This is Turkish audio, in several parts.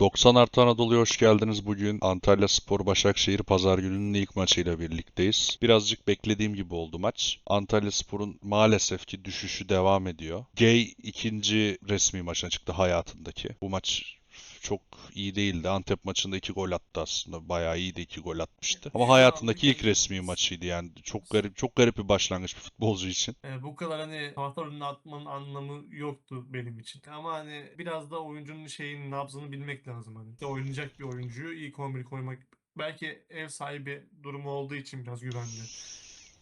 90 artı Anadolu'ya hoş geldiniz. Bugün Antalya Spor Başakşehir Pazar gününün ilk maçıyla birlikteyiz. Birazcık beklediğim gibi oldu maç. Antalya Spor'un maalesef ki düşüşü devam ediyor. Gay ikinci resmi maçına çıktı hayatındaki. Bu maç çok iyi değildi. Antep maçında iki gol attı aslında. Bayağı iyiydi iki gol atmıştı. Ama hayatındaki ilk resmi maçıydı yani. Çok garip çok garip bir başlangıç bir futbolcu için. E, bu kadar hani taraftar önüne atmanın anlamı yoktu benim için. Ama hani biraz da oyuncunun şeyin nabzını bilmek lazım hani. İşte oynayacak bir oyuncuyu ilk 11 koymak belki ev sahibi durumu olduğu için biraz güvenli.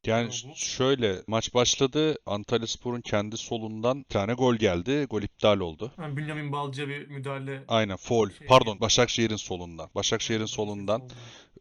Yani oldu? şöyle maç başladı. Antalyaspor'un kendi solundan bir tane gol geldi. Gol iptal oldu. Yani Bünyamin Balcı'ya bir müdahale Aynen foul. Şey- Pardon Başakşehir'in solundan. Başakşehir'in solundan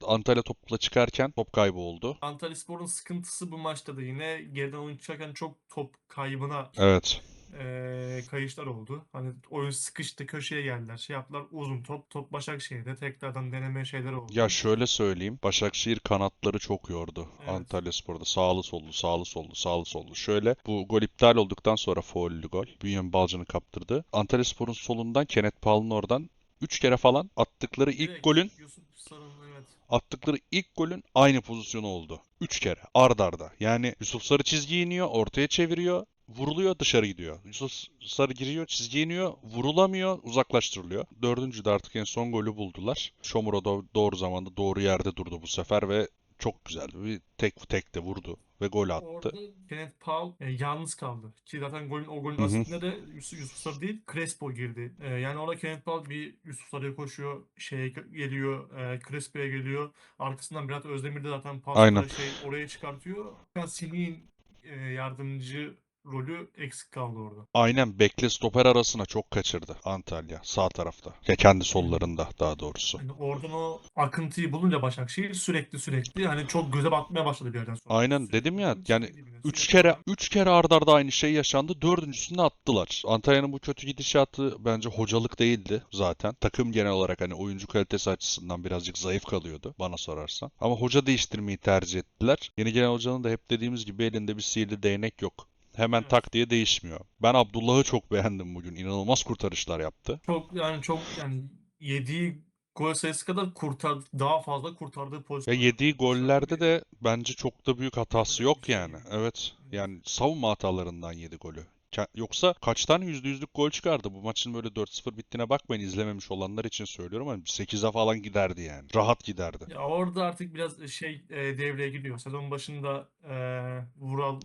Antalya topla çıkarken top kaybı oldu. Antalyaspor'un sıkıntısı bu maçta da yine geriden oyun çıkarken çok top kaybına Evet. E, kayışlar oldu. Hani oyun sıkıştı, köşeye geldiler. Şey yaptılar uzun top. Top Başakşehir'de tekrardan deneme şeyler oldu. Ya şöyle söyleyeyim. Başakşehir kanatları çok yordu. Evet. Antalyaspor'da sağlı sollu sağlı sollu sağlı sollu. Şöyle bu gol iptal olduktan sonra faullü gol. Bünyamin Balcı'nı kaptırdı. Antalyaspor'un solundan Kenneth Paul'un oradan 3 kere falan attıkları ilk Direkt golün evet. attıkları ilk golün aynı pozisyonu oldu. 3 kere ard arda. Yani Yusuf Sarı çizgiye iniyor, ortaya çeviriyor, vuruluyor, dışarı gidiyor. Yusuf Sarı giriyor, çizgiye iniyor, vurulamıyor, uzaklaştırılıyor. Dördüncü de artık en son golü buldular. Şomuro do- doğru zamanda doğru yerde durdu bu sefer ve çok güzeldi. Bir tek tek de vurdu ve gol attı. Orada Kenneth Paul e, yalnız kaldı. Ki zaten golün o golün aslında de Yusuf, Yusuf Sarı değil Crespo girdi. E, yani orada Kenneth Paul bir Yusuf Sarı'ya koşuyor. Şeye geliyor. E, Crespo'ya geliyor. Arkasından Berat Özdemir de zaten pasla Aynen. şey oraya çıkartıyor. Biraz Semih'in e, yardımcı rolü eksik kaldı orada. Aynen bekle stoper arasına çok kaçırdı Antalya sağ tarafta. Ya kendi sollarında daha doğrusu. Yani oradan o akıntıyı bulunca Başakşehir sürekli sürekli hani çok göze batmaya başladı bir yerden sonra. Aynen, Sürekli dedim ya, sürekli yani Üç sürekli kere adam- üç kere ard arda aynı şey yaşandı. Dördüncüsünü attılar. Antalya'nın bu kötü gidişatı bence hocalık değildi zaten. Takım genel olarak hani oyuncu kalitesi açısından birazcık zayıf kalıyordu bana sorarsan. Ama hoca değiştirmeyi tercih ettiler. Yeni gelen hocanın da hep dediğimiz gibi elinde bir sihirli değnek yok. Hemen Evet. tak diye değişmiyor. Ben Abdullah'ı çok beğendim bugün. İnanılmaz kurtarışlar yaptı. Çok yani çok yani yediği gol sayısı kadar kurtar daha fazla kurtardığı pozisyon. yediği gollerde de bence çok da büyük hatası yok şey yani. yok. Evet. Yani savunma hatalarından yedi golü. Yoksa kaç tane yüzde yüzlük gol çıkardı? Bu maçın böyle 4-0 bittiğine bakmayın izlememiş olanlar için söylüyorum. Hani 8'e falan giderdi yani. Rahat giderdi. Ya orada artık biraz şey e, devreye giriyor. Sezon başında e, Vural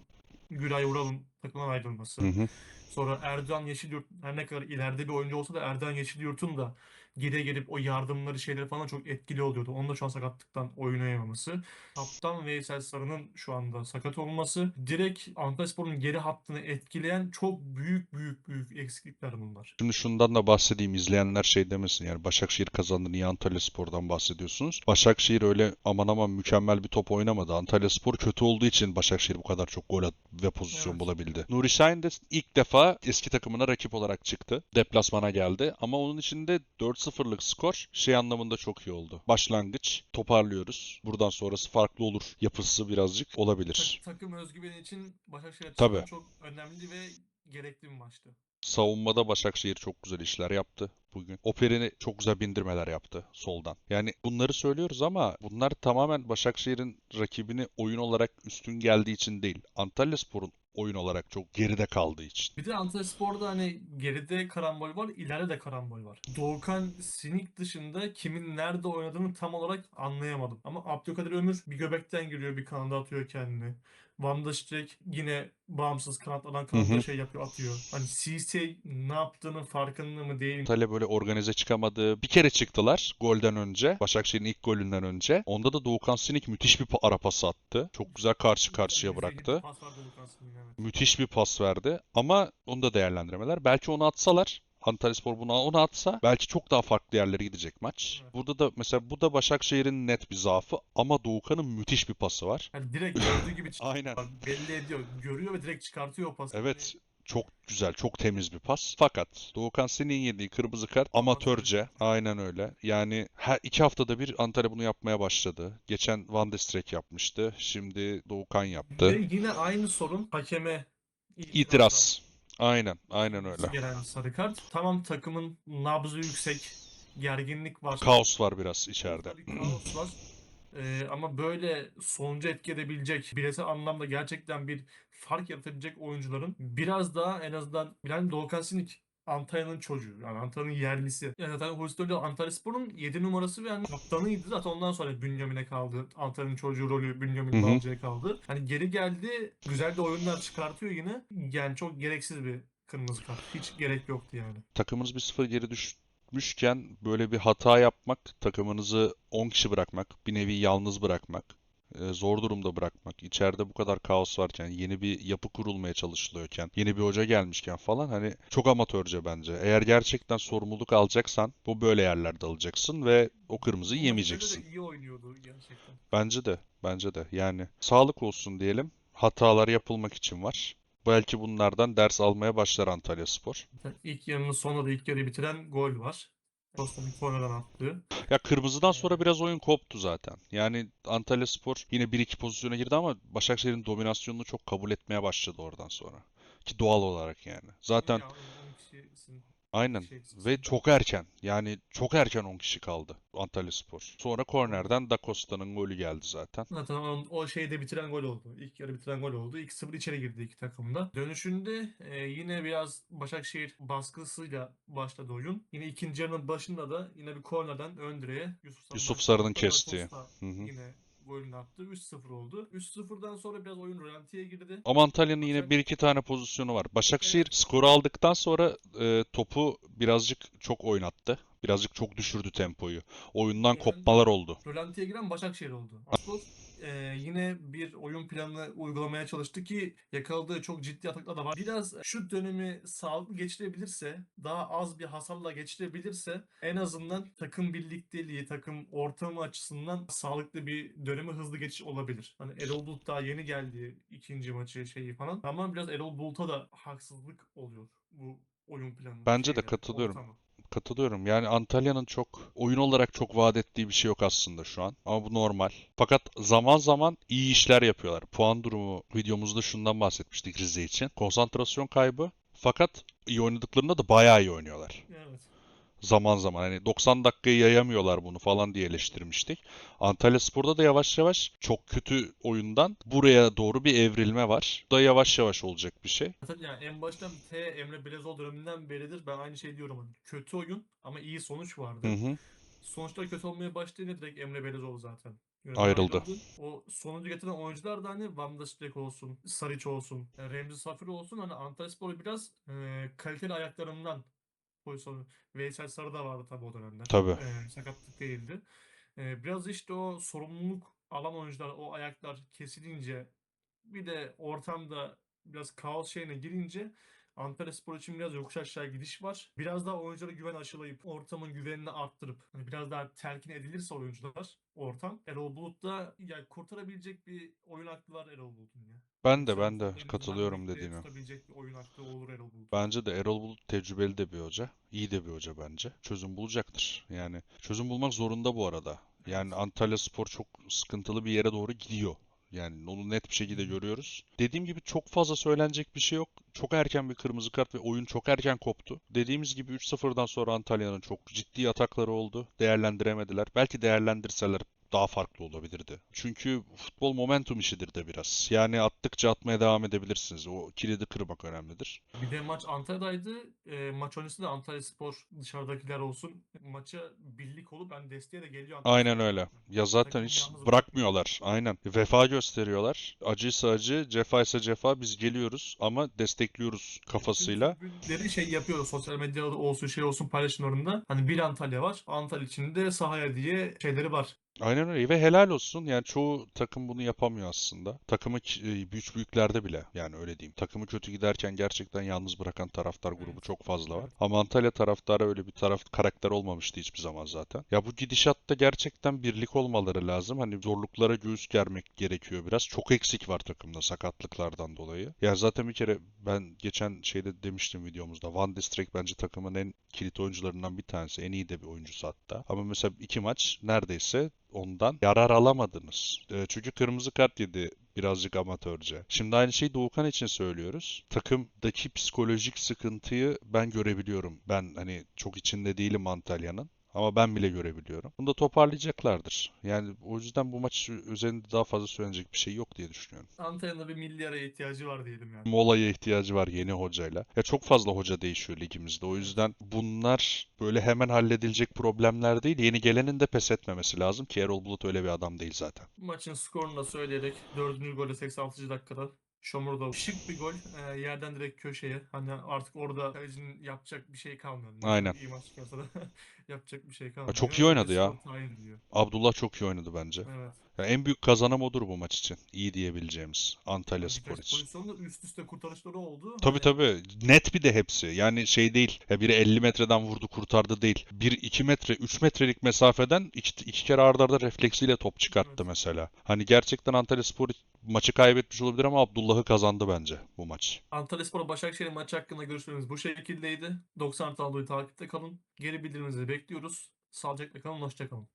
Güray Vural'ın takımdan ayrılması. Hı hı. Sonra Erdoğan Yeşilyurt her ne kadar ileride bir oyuncu olsa da Erdoğan Yeşilyurt'un da geriye gelip o yardımları şeyleri falan çok etkili oluyordu. Onu da şu an sakatlıktan oynayamaması. Kaptan Veysel Sarı'nın şu anda sakat olması. Direkt Antalyaspor'un geri hattını etkileyen çok büyük büyük büyük eksiklikler bunlar. Şimdi şundan da bahsedeyim izleyenler şey demesin yani Başakşehir kazandı niye Antalyaspor'dan bahsediyorsunuz? Başakşehir öyle aman aman mükemmel bir top oynamadı. Antalyaspor kötü olduğu için Başakşehir bu kadar çok gol at ve pozisyon evet. bulabildi. Nuri Şahin de ilk defa eski takımına rakip olarak çıktı. Deplasmana geldi ama onun içinde 4 3-0'lık skor şey anlamında çok iyi oldu. Başlangıç toparlıyoruz. Buradan sonrası farklı olur yapısı birazcık olabilir. Ta- takım özgüveni için Başakşehir Tabii. çok önemli ve gerekli bir maçtı. Savunmada Başakşehir çok güzel işler yaptı bugün. Operini çok güzel bindirmeler yaptı soldan. Yani bunları söylüyoruz ama bunlar tamamen Başakşehir'in rakibini oyun olarak üstün geldiği için değil. Antalya Spor'un oyun olarak çok geride kaldığı için. Bir de Antalyaspor'da hani geride karambol var, ileride de karambol var. Doğukan Sinik dışında kimin nerede oynadığını tam olarak anlayamadım. Ama Abdülkadir Ömür bir göbekten giriyor, bir kanada atıyor kendini. Van der Streek yine bağımsız kanatlardan kanada hı. şey yapıyor, atıyor. Hani CC ne yaptığının farkında mı değil mi? Antalya böyle organize çıkamadı. Bir kere çıktılar golden önce. Başakşehir'in ilk golünden önce. Onda da Doğukan Sinik müthiş bir ara pası attı. Çok güzel karşı karşıya bıraktı. pas. Müthiş bir pas verdi ama onu da değerlendiremeler. Belki onu atsalar Antalyaspor buna onu atsa belki çok daha farklı yerlere gidecek maç. Evet. Burada da mesela bu da Başakşehir'in net bir zaafı ama Doğukan'ın müthiş bir pası var. Hani direkt gördüğü gibi Aynen. belli ediyor. Görüyor ve direkt çıkartıyor o pası. Evet çok güzel, çok temiz bir pas. Fakat Doğukan senin yediği kırmızı kart amatörce. Aynen öyle. Yani her iki haftada bir Antalya bunu yapmaya başladı. Geçen Van de Streek yapmıştı. Şimdi Doğukan yaptı. Ve yine aynı sorun hakeme İtiraz. Aynen, aynen öyle. gelen sarı kart. Tamam takımın nabzı yüksek. gerginlik var. Kaos var biraz içeride. Kaos var. Ee, ama böyle sonucu etki edebilecek, bireysel anlamda gerçekten bir fark yaratabilecek oyuncuların biraz daha en azından Bilal Doğukan Sinik Antalya'nın çocuğu. Yani Antalya'nın yerlisi. Yani zaten Hulusi Antalyaspor'un 7 numarası ve yani kaptanıydı. Zaten ondan sonra Bünyamin'e kaldı. Antalya'nın çocuğu rolü Bünyamin. Balcı'ya kaldı. Hani geri geldi. Güzel de oyunlar çıkartıyor yine. Yani çok gereksiz bir kırmızı kart. Hiç gerek yoktu yani. Takımınız 1-0 geri düşmüşken böyle bir hata yapmak, takımınızı 10 kişi bırakmak, bir nevi yalnız bırakmak, zor durumda bırakmak, içeride bu kadar kaos varken, yeni bir yapı kurulmaya çalışılıyorken, yeni bir hoca gelmişken falan hani çok amatörce bence. Eğer gerçekten sorumluluk alacaksan bu böyle yerlerde alacaksın ve o kırmızıyı yemeyeceksin. Rize'de de iyi oynuyordu gerçekten. Bence de, bence de. Yani sağlık olsun diyelim. Hatalar yapılmak için var. Belki bunlardan ders almaya başlar Antalyaspor. Zaten İlk yarının sonunda da ilk yarıyı bitiren gol var. Kornerden attığı. Ya kırmızıdan sonra biraz oyun koptu zaten. Yani Antalyaspor yine 1-2 pozisyona girdi ama Başakşehir'in dominasyonunu çok kabul etmeye başladı oradan sonra. Ki doğal olarak yani. Zaten Ya, 10 kişisin. Aynen şey ve çok erken. Yani çok erken 10 kişi kaldı Antalyaspor. Sonra kornerden Da Costa'nın golü geldi zaten. Zaten o, o şeyde bitiren gol oldu. İlk yarı bitiren gol oldu. 2-0 içeri girdi iki takımda. Dönüşünde e, yine biraz Başakşehir baskısıyla başladı oyun. Yine ikinci yarının başında da yine bir kornerden ön direğe Yusuf Sarı'nın Yusuf. Sarı'nın kestiği. Costa Hı hı. Yine golünü attı. 3-0 oldu. 3-0'dan sonra biraz oyun rölantiye girdi. Ama Antalya'nın yine Başak- bir iki tane pozisyonu var. Başakşehir skoru aldıktan sonra e, topu birazcık çok oynattı. Birazcık çok düşürdü tempoyu. Oyundan Yani- kopmalar oldu. Rölantiye giren Başakşehir oldu. Aspor e, yine bir oyun planı uygulamaya çalıştı ki yakaladığı çok ciddi ataklar da var. Biraz şu dönemi sağlıklı geçirebilirse, daha az bir hasarla geçirebilirse en azından takım birlikteliği, takım ortamı açısından sağlıklı bir dönemi hızlı geçiş olabilir. Hani Erol Bulut daha yeni geldi ikinci maçı şeyi falan. Ama biraz Erol Bulut'a da haksızlık oluyor bu oyun planı. Bence de şeyleri, katılıyorum. ortamı. Katılıyorum. Yani Antalya'nın çok oyun olarak çok vaat ettiği bir şey yok aslında şu an. Ama bu normal. Fakat zaman zaman iyi işler yapıyorlar. Puan durumu videomuzda şundan bahsetmiştik Rize için. Konsantrasyon kaybı. Fakat iyi oynadıklarında da bayağı iyi oynuyorlar. Evet. Zaman zaman hani 90 dakikayı yayamıyorlar bunu falan diye eleştirmiştik. Antalyaspor'da da yavaş yavaş çok kötü oyundan buraya doğru bir evrilme var. Bu da yavaş yavaş olacak bir şey. Yani en baştan T Emre Belözoğlu döneminden beridir ben aynı şey diyorum. Hani kötü oyun ama iyi sonuç vardı. Hı hı. Sonuçlar kötü olmaya başlayınca direkt Emre Belözoğlu zaten. yönetimden Ayrıldı. O sonucu getiren oyuncular da hani Van Splek olsun, Saric olsun, Remzi Safiri olsun hani Antalyaspor'u biraz e, kaliteli ayaklarından pozisyonu. Veysel Sarı da vardı tabii o dönemler. Tabii. E, sakatlık değildi. E, biraz işte o sorumluluk alan oyuncular, o ayaklar kesilince bir de ortamda biraz kaos şeyine girince Antalyaspor için biraz yokuş aşağı gidiş var. Biraz daha oyunculara güven aşılayıp ortamın güvenini arttırıp hani biraz daha telkin edilirse oyuncular ortam Erol Bulut da ya kurtarabilecek bir oyun aklı var Erol Bulut'un ya. Ben de ben de katılıyorum ligde dediğine. Tutabilecek bir oyun aklı olur Erol Bulut. Bence de Erol Bulut tecrübeli de bir hoca. iyi de bir hoca bence. Çözüm bulacaktır. Yani çözüm bulmak zorunda bu arada. Yani Evet. Antalyaspor çok sıkıntılı bir yere doğru gidiyor. Yani onu net bir şekilde görüyoruz. Dediğim gibi çok fazla söylenecek bir şey yok. Çok erken bir kırmızı kart ve oyun çok erken koptu. Dediğimiz gibi 3-0'dan sonra Antalya'nın çok ciddi atakları oldu. Değerlendiremediler. Belki değerlendirseler daha farklı olabilirdi. Çünkü futbol momentum işidir de biraz. Yani attıkça atmaya devam edebilirsiniz. O kilidi kırmak önemlidir. Bir de maç Antalya'daydı. E, maç öncesi de Antalyaspor dışarıdakiler olsun. Maça birlik olup ben desteğe de geliyor Aynen Antalyaspor öyle. Ya zaten hiç bırakmıyorlar. Aynen. Vefa gösteriyorlar. Acıysa acı, cefa ise cefa. Biz geliyoruz ama destekliyoruz kafasıyla. Tribünleri şey yapıyor sosyal medyada olsun şey olsun paylaşımlarında. Hani bir Antalya var. Antalya içinde sahaya diye şeyleri var. Aynen öyle ve helal olsun. Yani çoğu takım bunu yapamıyor aslında. Takımı ki- e, büyük büyüklerde bile yani öyle diyeyim. Takımı kötü giderken gerçekten yalnız bırakan taraftar grubu çok fazla var. Ama Antalya taraftarı öyle bir taraf karakter olmamıştı hiçbir zaman zaten. Ya bu gidişatta gerçekten birlik olmaları lazım. Hani zorluklara göğüs germek gerekiyor biraz. Çok eksik var takımda sakatlıklardan dolayı. Ya zaten bir kere ben geçen şeyde demiştim videomuzda. Van de Streek bence takımın en kilit oyuncularından bir tanesi. En iyi de bir oyuncusu hatta. Ama mesela iki maç neredeyse ondan yarar alamadınız. E, çünkü kırmızı kart yedi birazcık amatörce. Şimdi aynı şeyi Doğukan için söylüyoruz. Takımdaki psikolojik sıkıntıyı ben görebiliyorum. Ben hani çok içinde değilim Antalya'nın. Ama ben bile görebiliyorum. Bunu da toparlayacaklardır. Yani o yüzden bu maç üzerinde daha fazla söylenecek bir şey yok diye düşünüyorum. Antalya'nın bir milli araya ihtiyacı var diyelim yani. Molaya ihtiyacı var yeni hocayla. Ya çok fazla hoca değişiyor ligimizde. O yüzden bunlar böyle hemen halledilecek problemler değil. Yeni gelenin de pes etmemesi lazım ki Erol Bulut öyle bir adam değil zaten. Maçın skorunu da söyleyerek 4. golü 86. dakikada Şomurda şık bir gol. Ee, yerden direkt köşeye. Hani artık orada kalecinin yapacak bir şey kalmıyor. Ne Aynen. İyi maç çıkarsa da yapacak bir şey kalmıyor. çok iyi oynadı ya. Abdullah çok iyi oynadı bence. Evet. Ya en büyük kazanım odur bu maç için. İyi diyebileceğimiz Antalya Birkaç Spor için. pozisyonda üst üste kurtarışları oldu. Tabii Hani tabii. Net bir de hepsi. Yani şey değil. Ya biri 50 metreden vurdu kurtardı değil. Bir 2 metre 3 metrelik mesafeden iki, iki kere arda arda refleksiyle top çıkarttı mesela. Hani gerçekten Antalya Spor maçı kaybetmiş olabilir ama Abdullah'ı kazandı bence bu maç. Antalyaspor Başakşehir maçı hakkında görüşlerimiz bu şekildeydi. 90 tabloyu takipte kalın. Geri bildiriminizi bekliyoruz. Sağlıcakla kalın, hoşça kalın.